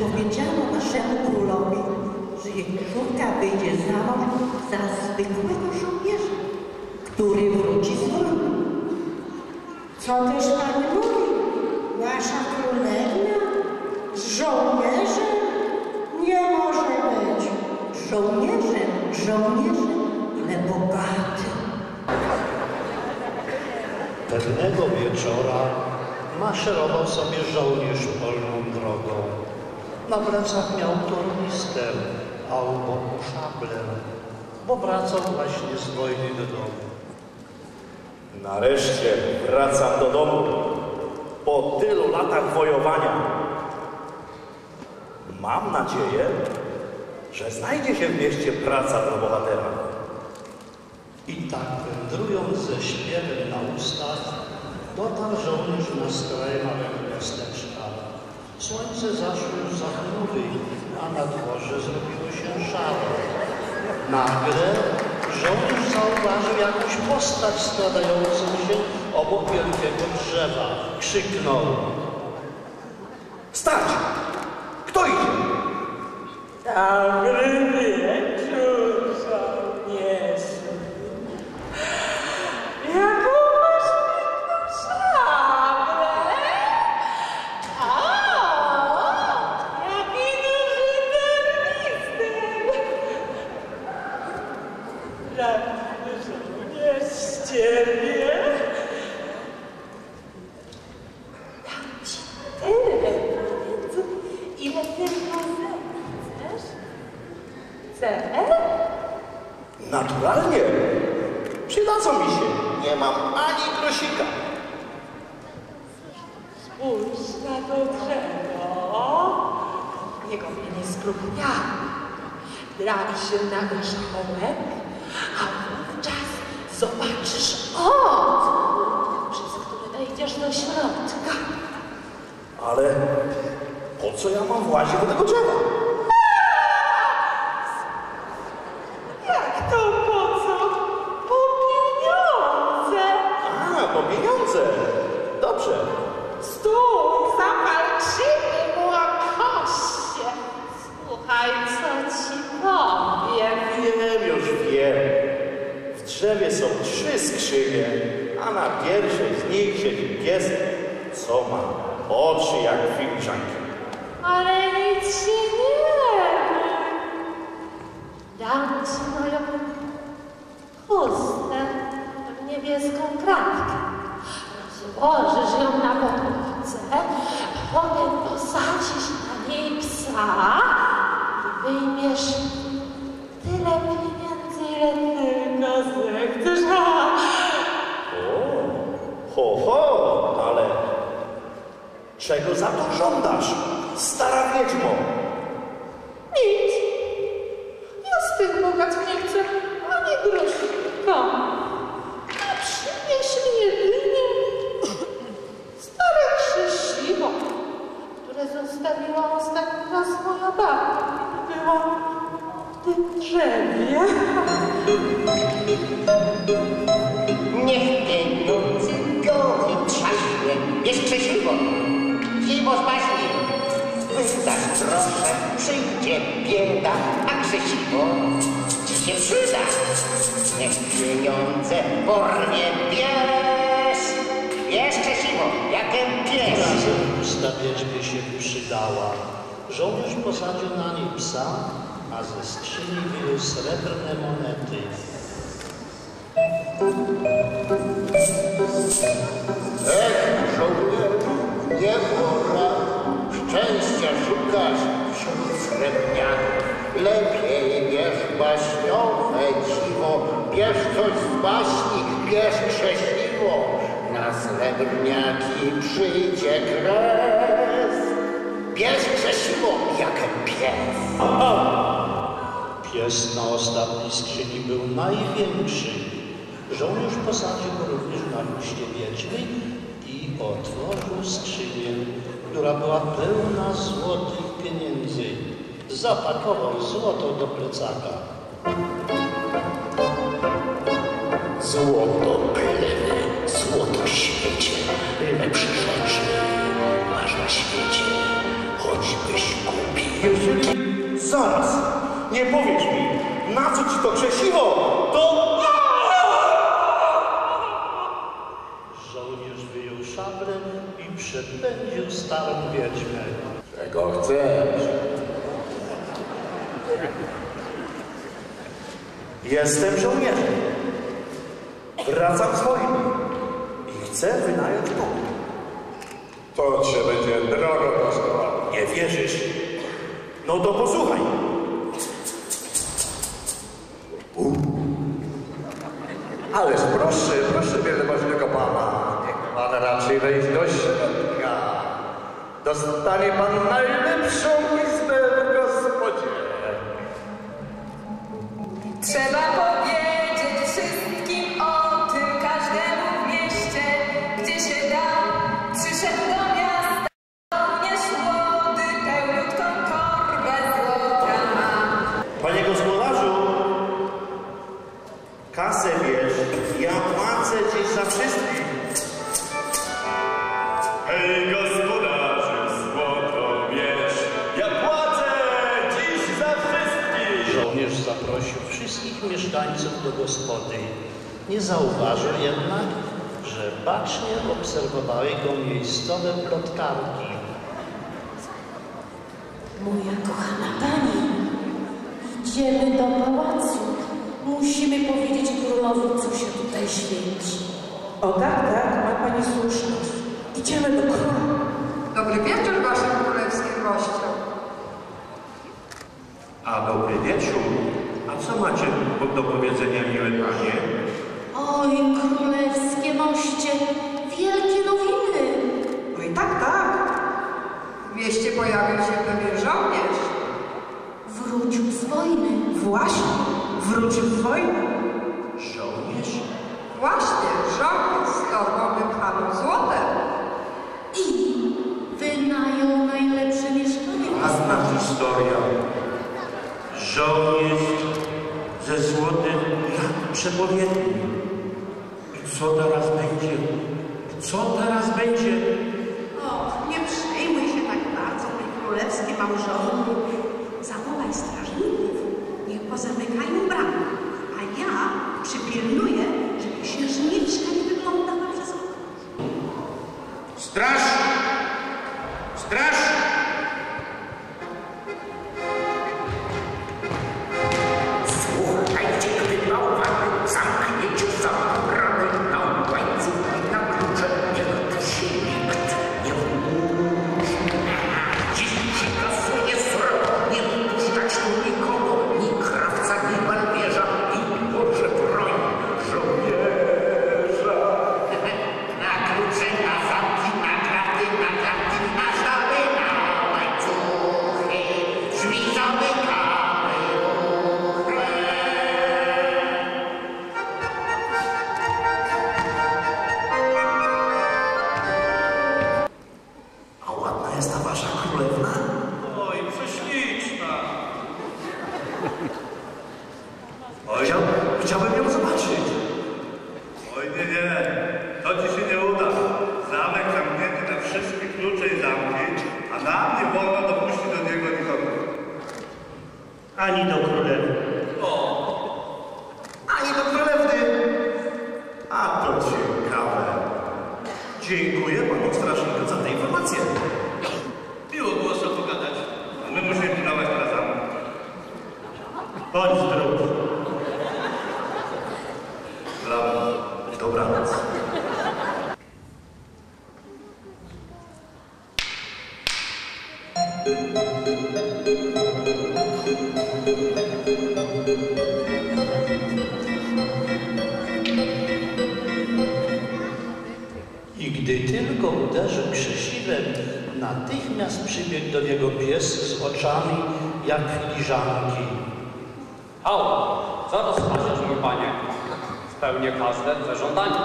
Przepowiedziano naszemu królowi, że jego córka wyjdzie za mąż za zwykłego żołnierza, który wróci z wojny. Co też pan mówi? Nasza królewna z żołnierzem? Nie może być. Żołnierzem, żołnierzem, ale bogatym. Pewnego wieczora maszerował sobie żołnierz polną drogą. Na plecach miał tornister, a u boku szablę, bo wracał właśnie z wojny do domu. Nareszcie wracam do domu po tylu latach wojowania. Mam nadzieję, że znajdzie się w mieście praca dla bohatera. I tak wędrując ze śpiewem na ustach, dotarł żołnierz na skraje małego miasteczka. Słońce zaszło już za chmury, a na dworze zrobiło się szaro. Nagle żołnierz zauważył jakąś postać składającą się obok wielkiego drzewa. Krzyknął. Stać! Kto idzie? Ile tylko zechcesz. Chcesz? Naturalnie. Przydadzą mi się. Nie mam ani grosika. Spójrz na to drzewo. Jego mnie nie spróbowałam. Drali się na wierzchołek, a wówczas zobaczysz od, przez który wejdziesz do środka. Ale po co ja mam włazić do tego drzewa? Ale nic się nie bój. Dam ci moją chustę niebieską kratkę. Złożysz ją na podłodze, potem posadzisz na niej psa i wyjmiesz tyle pieniędzy, ile tylko zechcesz. Ho, ho, ale czego za to żądasz, starannie džmo. Proszę, przyjdzie bieda, a krzesiwo ci się przyda. Niech pieniądze pornie pies, jest krzesiwo, jakem pies. Razem usta wiedźmie się przydała. Żołnierz posadził na niej psa, a ze skrzyni wyjął srebrne monety. Ech, żołnierzu, nie pora, szczęścia szukasz wśród srebrniaków. Lepiej bierz baśniowe dziwo, bierz coś z baśni, bierz krzesiwo. Na srebrniaki przyjdzie kres. Bierz krzesiwo, jakem pies. Pies na ostatniej skrzyni był największy. Żołnierz posadził go również na liście wiedźmy i otworzył skrzynię, która była pełna złotych pieniędzy. Zapakował złoto do plecaka. Złoto plemy, złoto świecie, lepsze rzeczy masz na świecie, choćbyś kupił Jeżeli... Zaraz, nie powiesz mi, na co ci to krzesiwo? To... starą wiedźmę. Czego chcesz? Jestem żołnierzem. Wracam z wojny i chcę wynająć pokój. To cię będzie drogo kosztowało. Nie wierzysz? No to posłuchaj. Ależ proszę, proszę wielmożnego pana, niech pan raczej wejść do środka. Dostanie pan najlepszą zaprosił wszystkich mieszkańców do gospody. Nie zauważył jednak, że bacznie obserwowały go miejscowe plotkarki. Moja kochana pani, idziemy do pałacu. Musimy powiedzieć królowi, co się tutaj święci. O tak, tak, ma pani słuszność. Idziemy do króla. Dobry wieczór waszym królewskim gościom. A dobry wieczór. A co macie do powiedzenia, miłe panie? Oj, królewskie moście, wielkie nowiny. No i tak, tak. W mieście pojawił się pewien żołnierz. Wrócił z wojny. Właśnie, wrócił z wojny. Żołnierz? Właśnie, żołnierz z torbą wypchaną złotem. I wynajął najlepsze mieszkanie. Ładna historia. Żołnierz ze złotym jak przepowiedni. I co teraz będzie? Co teraz będzie? O, nie przejmuj się tak bardzo, mój królewski małżonku. Zawołaj strażników, niech pozamykają bramy, a ja przypilnuję, żeby księżniczka nie wyglądała przez okno. Straż! Ani do królewa. Przybiegł do niego pies z oczami jak filiżanki. Halo, co rozważasz, mój panie? Spełnię każde twe żądanie.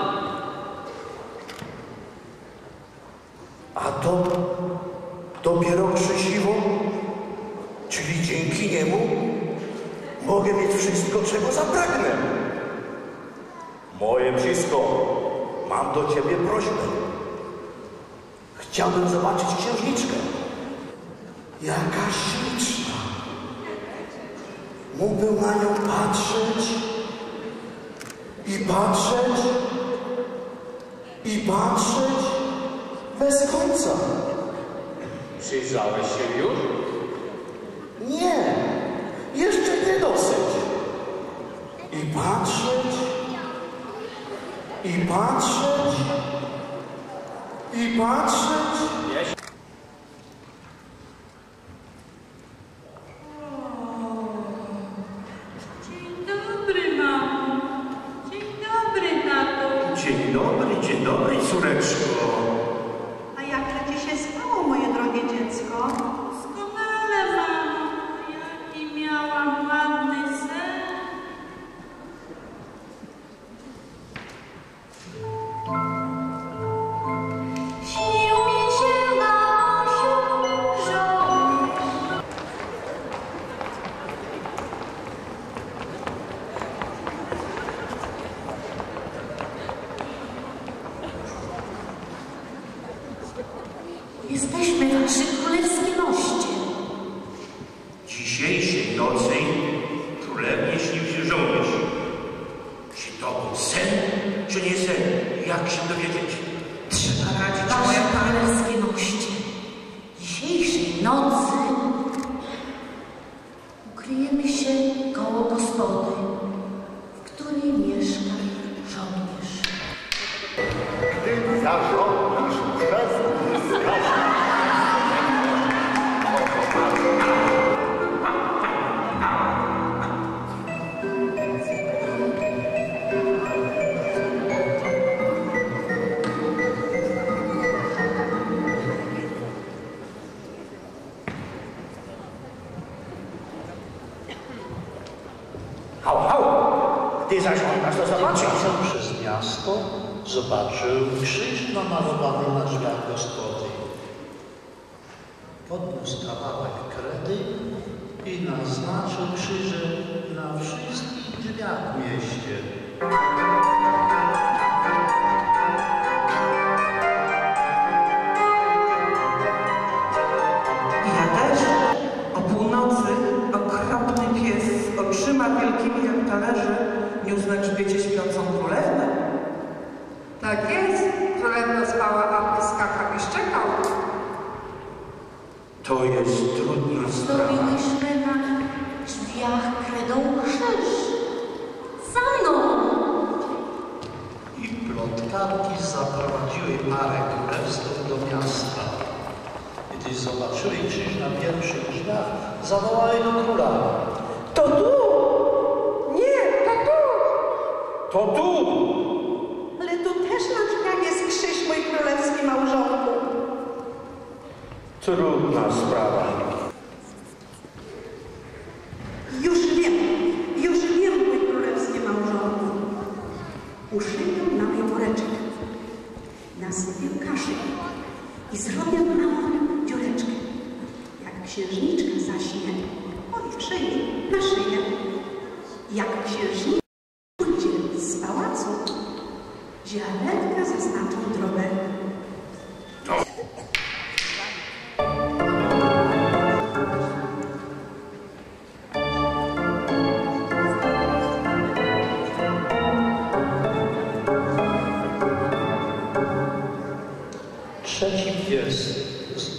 A to dopiero krzesiwo? Czyli dzięki niemu mogę mieć wszystko, czego zapragnę. Moje wszystko, mam do ciebie prośbę. Chciałbym zobaczyć księżniczkę. Jaka śliczna. Mógłbym na nią patrzeć i patrzeć i patrzeć bez końca. Przyjrzałeś się już? Nie, jeszcze nie dosyć. I patrzeć, i patrzeć, i patrzeć. Dzisiejszej nocy królewnie śnił się żołnierz. Czy to był sen, czy nie sen? Jak się dowiedzieć? Trzeba radzić, Wasze moja pani. Zobaczysz. Przechodził przez miasto, zobaczył krzyż namalowany na drzwiach gospody. Podniósł kawałek kredy i naznaczył krzyże na wszystkich drzwiach w mieście. Jest trudna sprawa. Zrobiłyśmy na drzwiach kredą krzyż. Za mną! I plotkarki zaprowadziły parę królewsków do miasta. Gdy zobaczyli krzyż na pierwszych drzwiach, zawołali do króla. To tu! Nie, to tu! To tu! Ale tu też na drzwiach jest krzyż, mój królewski małżonku. Trudna sprawa. Już wiem, już wiem, mój królewski małżonku. Uszyję na woreczek, nasypię kaszy i zrobię małą dziureczkę. Jak księżniczka zaśnie, powieszę jej na szyję. Jak księżniczka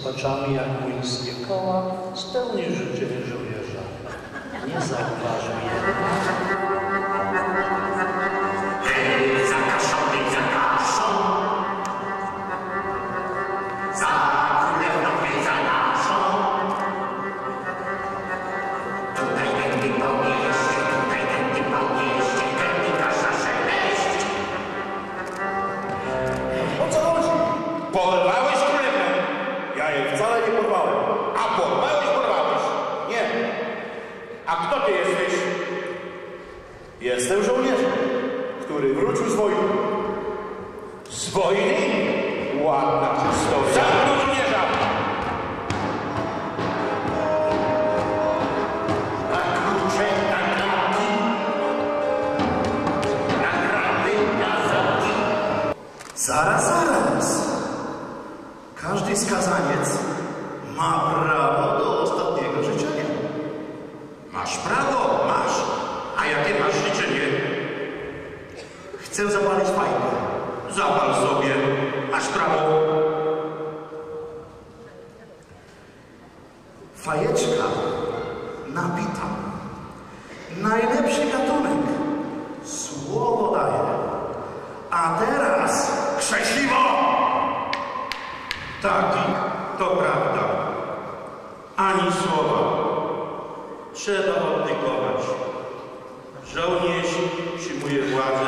oczami jak młyńskie koła spełnił życzenie żołnierza. Nie zauważył jednak, Zaraz, zaraz. Każdy skazaniec ma prawo do ostatniego życzenia. Masz prawo, masz. A jakie masz życzenie? Chcę zapalić fajkę. Zapal sobie. Masz prawo. Fajeczka napita. Najlepszy gatunek. Słowo daje. A ten krzesiwo! Tak, to prawda. Ani słowa. Trzeba abdykować. Żołnierz przyjmuje władzę